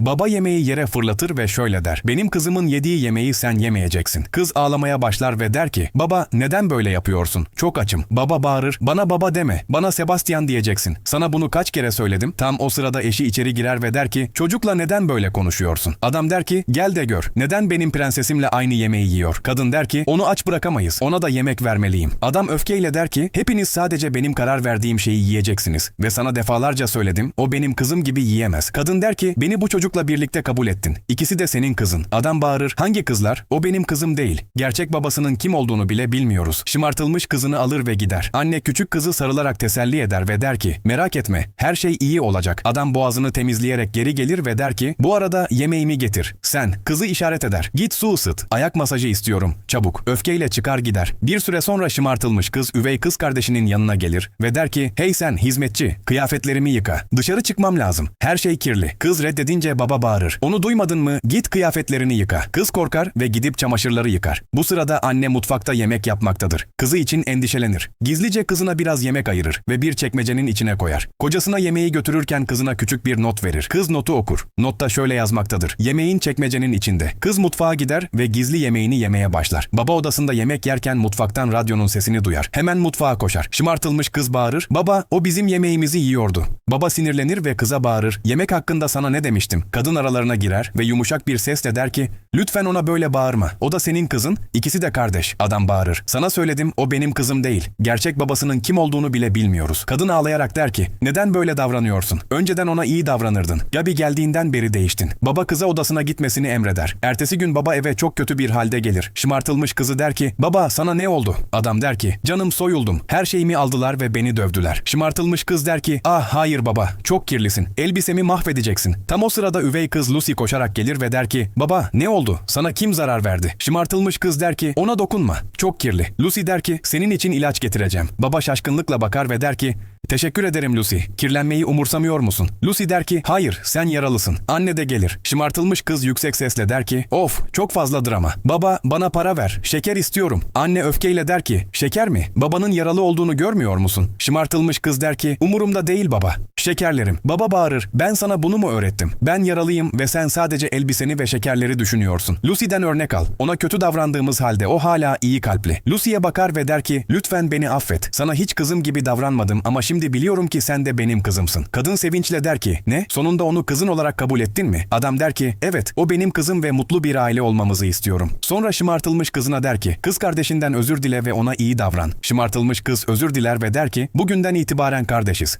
Baba yemeği yere fırlatır ve şöyle der. Benim kızımın yediği yemeği sen yemeyeceksin. Kız ağlamaya başlar ve der ki baba neden böyle yapıyorsun? Çok açım. Baba bağırır. Bana baba deme. Bana Sebastian diyeceksin. Sana bunu kaç kere söyledim? Tam o sırada eşi içeri girer ve der ki çocukla neden böyle konuşuyorsun? Adam der ki gel de gör. Neden benim prensesimle aynı yemeği yiyor? Kadın der ki onu aç bırakamayız. Ona da yemek vermeliyim. Adam öfkeyle der ki hepiniz sadece benim karar verdiğim şeyi yiyeceksiniz. Ve sana defalarca söyledim o benim kızım gibi yiyemez. Kadın der ki beni bu çocukla birlikte kabul ettin. İkisi de senin kızın. Adam bağırır hangi kızlar? O benim kızım değil. Gerçek babasının kim olduğunu bile bilmiyoruz. Şımartılmış kızını alır ve gider. Anne küçük kızı sarılarak teselli eder ve der ki merak etme her şey iyi olacak. Adam boğazını temizleyerek geri gelir ve der ki bu arada yemeğimi getir. Sen kızı işaret eder. Git su ısıt. Ayak masajı istiyorum. Çabuk. Öfkeyle çıkar gider. Bir süre sonra şımartılmış kız üvey kız kardeşinin yanına gelir ve der ki hey sen hizmetçi kıyafetlerimi yıka. Dışarı çıkmam lazım. Her şey kirli. Kız reddedince baba bağırır. Onu duymadın mı? Git kıyafetlerini yıka. Kız korkar ve gidip çamaşırları yıkar. Bu sırada anne mutfakta yemek yapmaktadır. Kızı için endişelenir. Gizlice kızına biraz yemek ayırır ve bir çekmecenin içine koyar. Kocasına yemeği götürürken kızına küçük bir not verir. Kız notu okur. Notta şöyle yazmaktadır. Yemeğin çekmecenin içinde. Kız mutfağa gider ve gizli yemeğini yemeye başlar. Baba odasında yemek yerken mutfaktan radyonun sesini duyar. Hemen mutfağa koşar. Şımartılmış kız bağırır. Baba o bizim yemeğimizi yiyordu. Baba sinirlenir ve kıza bağırır. Yemek hakkında sana ne demiştim? Kadın aralarına girer ve yumuşak bir sesle der ki lütfen ona böyle bağırma. O da senin kızın. İkisi de kardeş. Adam bağırır. Sana söyledim o benim kızım değil. Gerçek babasının kim olduğunu bile bilmiyoruz. Kadın ağlayarak der ki neden böyle davranıyorsun? Önceden ona iyi davranırdın. Gabi geldiğinden beri değiştin. Baba kıza odasına gitmesini emreder. Ertesi gün baba eve çok kötü bir halde gelir. Şımartılmış kızı der ki baba sana ne oldu? Adam der ki canım soyuldum. Her şeyimi aldılar ve beni dövdüler. Şımartılmış kız der ki ah hayır baba çok kirlisin. Elbisemi mahvedeceksin. Tam o sırada üvey kız Lucy koşarak gelir ve der ki baba ne oldu? Sana kim zarar verdi? Şımartılmış kız der ki ona dokunma. Çok kirli. Lucy der ki senin için ilaç getireceğim. Baba şaşkınlıkla bakar ve der ki Teşekkür ederim Lucy. Kirlenmeyi umursamıyor musun? Lucy der ki hayır sen yaralısın. Anne de gelir. Şımartılmış kız yüksek sesle der ki of çok fazla drama. Baba bana para ver. Şeker istiyorum. Anne öfkeyle der ki şeker mi? Babanın yaralı olduğunu görmüyor musun? Şımartılmış kız der ki umurumda değil baba. Şekerlerim. Baba bağırır. Ben sana bunu mu öğrettim? Ben yaralıyım ve sen sadece elbiseni ve şekerleri düşünüyorsun. Lucy'den örnek al. Ona kötü davrandığımız halde o hala iyi kalpli. Lucy'ye bakar ve der ki lütfen beni affet. Sana hiç kızım gibi davranmadım ama şimdi biliyorum ki sen de benim kızımsın. Kadın sevinçle der ki ne? Sonunda onu kızın olarak kabul ettin mi? Adam der ki evet o benim kızım ve mutlu bir aile olmamızı istiyorum. Sonra şımartılmış kızına der ki kız kardeşinden özür dile ve ona iyi davran. Şımartılmış kız özür diler ve der ki bugünden itibaren kardeşiz.